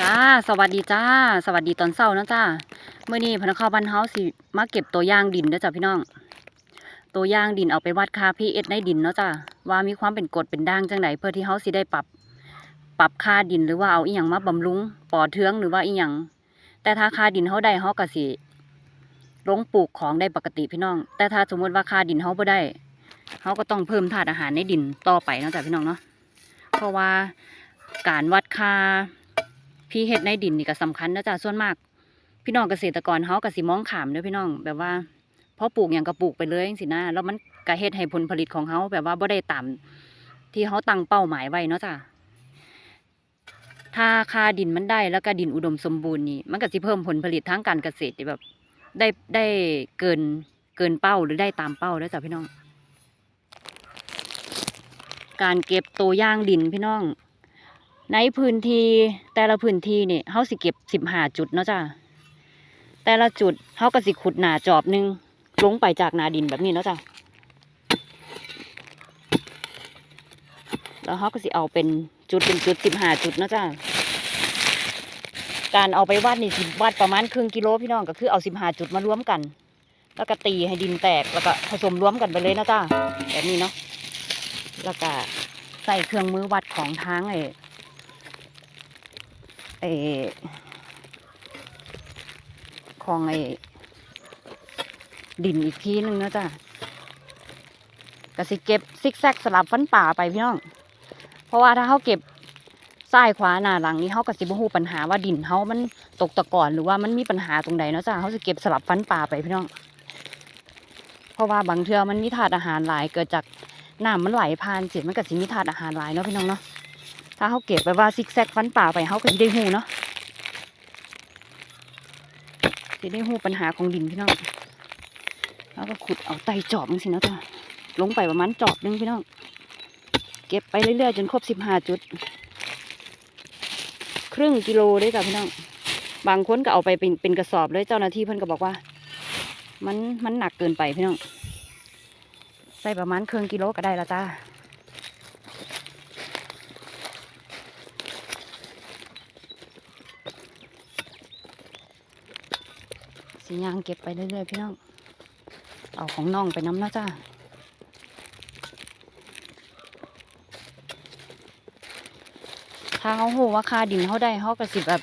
จ้า สวัสดีจ้า สวัสดีตอนเช้านะจ้าเมื่อนี้พนักข้าวบ้านเฮาสิมาเก็บตัวย่างดินเด้อจ้ะพี่น้อง ตัวย่างดินเอาไปวัดค่า pH ในดินเนาะจ้าว่ามีความเป็นกรดเป็นด่างจังไดเพื่อที่เฮาสิได้ปรับ ปรับค่าดินหรือว่าเอาอีหยังมาบำรุงปอเทืองหรือว่าอีหยังแต่ถ้าค่าดินเฮาได้เฮาก็สิลงปลูกของได้ปกติพี่น้อง แต่ถ้าสมมติว่าค่าดินเฮาบ่ได้เฮาก็ต้องเพิ่มธาตุอาหารในดินต่อไปเนาะจ้ะพี่น้องเนาะเพราะว่าการวัดค่า พี่เฮ็ดในดินนี่ก็สำคัญนะจ๊ะส่วนมาก พี่น้องเกษตรกรเฮาก็สิมองขามเด้อพี่น้อง แบบว่าพอปลูกหยังก็ปลูกไปเลยจังซี่นะแล้วมันก็เฮ็ดให้ผลผลิตของเฮาแบบว่าบ่ได้ตามที่เฮาตั้งเป้าหมายไว้เนาะจ้ะถ้าค่าดินมันได้แล้วก็ดินอุดมสมบูรณ์นี่มันก็สิเพิ่มผลผลิตทางการเกษตรแบบ ได้ได้เกินเกินเป้าหรือได้ตามเป้าแล้วจ้ะพี่น้อง การเก็บตัวย่างดินพี่น้อง ในพื้นที่แต่ละพื้นที่นี่เฮาสิเก็บสิบห้าจุดเนาะจ้าแต่ละจุดเฮาก็สิขุดหนาจอบหนึงลงไปจากนาดินแบบนี้เนาะจ้าแล้วเฮาก็สิเอาเป็นจุดเป็นจุดสิบห้าจุดเนาะจ้าการเอาไปวัดนี่สิวัดประมาณครึ่งกิโลพี่น้องก็คือเอาสิบห้าจุดมารวมกัน แล้วก็ตีให้ดินแตกแล้วก็ผสมรวมกันไปเลยเนาะจ้าแบบนี้เนาะแล้วก็ใส่เครื่องมือวัดของทางไอ้ เออของไอ้ดินอีกทีนึงนะจ๊ะก็สิเก็บซิกแซกสลับฟันป่าไปพี่น้อง เพราะว่าถ้าเขาเก็บซ้ายขวาหน้าหลังนี่เขาก็สิบ่ฮู้ปัญหาว่าดินเขามันตกตะกอนหรือว่ามันมีปัญหาตรงใดเนาะจ้ะเขาสิเก็บสลับฟันป่าไปพี่น้อง เพราะว่าบางเทือมันมีธาตุอาหารหลายเกิดจากน้ำมันไหลผ่านสิมันก็สิมีธาตุอาหารหลายเนาะพี่น้องเนาะ ถ้าเขาเก็บไปว่าซิกแซกฟันป่าไปเขาก็จะได้หูเนาะจะได้หูปัญหาของดินพี่น้องแล้วก็ขุดเอาไตจอบนึงสิเนาะจ้ะลงไปประมาณจอบหนึงพี่น้อง เก็บไปเรื่อยๆจนครบสิบห้าจุด ครึ่งกิโลได้จ้ะพี่น้อง บางคนก็เอาไปเป็นเป็นกระสอบเลยเจ้าหน้าที่เพิ่นก็บอกว่า มันมันหนักเกินไปพี่น้อง ใส่ประมาณครึ่งกิโลก็ได้ล้วจ้า สียางเก็บไปเรื่อยๆพี่น้อง เอาของน้องไปน้ำนะจ้าถ้าเขาโหว่าคาดินเขาได้เขาก็สิบแบบ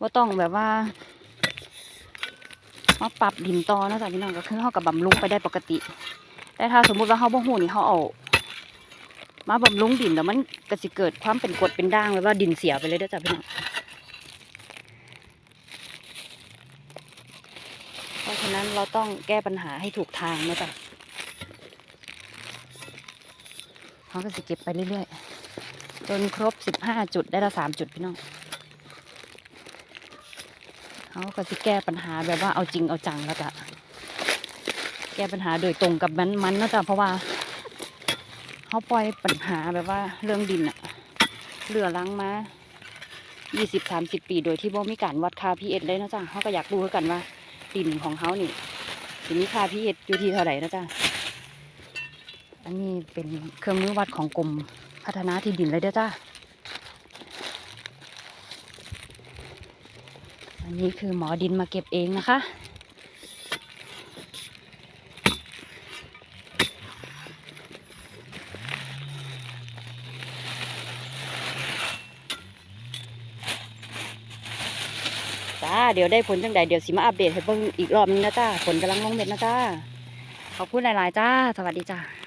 ว่าต้องแบบว่ามาปรับดินตอนะจ๊ะพี่น้องก็คือเขากับบำรุงไปได้ปกติ แต่ถ้าสมมุติว่าเขาบ่หูนี่เขาเอามาบำรุงดินแล้วมันก็สิเกิดความเป็นกรดเป็นด่างแล้วว่าดินเสียไปเลยเด้อจ้ะพี่น้อง เราต้องแก้ปัญหาให้ถูกทางนะจ๊ะเขาก็จะเก็บไปเรื่อยๆ จนครบสิบห้าจุดได้ละสามจุดพี่น้องเขาก็จะแก้ปัญหาแบบว่าเอาจริงเอาจังแล้วจ้ะแก้ปัญหาโดยตรงกับมันมันนะจ๊ะเพราะว่าเขาปล่อยปัญหาแบบว่าเรื่องดินอะเรือล้างมายี่สิบสามสิบปีโดยที่บ่มีการวัดค่าพีเอเลยนะจ๊ะเขาก็อยากรู้คือกันว่า ดินของเขานี่ทีนี้ค่าพีเออยู่ที่เท่าไหร่นะจ๊ะอันนี้เป็นเครื่องมือวัดของกรมพัฒนาที่ดินเลยเด้อจ้าอันนี้คือหมอดินมาเก็บเองนะคะ จ้าเดี๋ยวได้ผลจังใดเดี๋ยวสิมาอัปเดตให้เบิ่งอีกรอบนึงนะจ้าผลกำลังลงเม็ดนะจ้าขอบคุณหลาย ๆ จ้า สวัสดีจ้า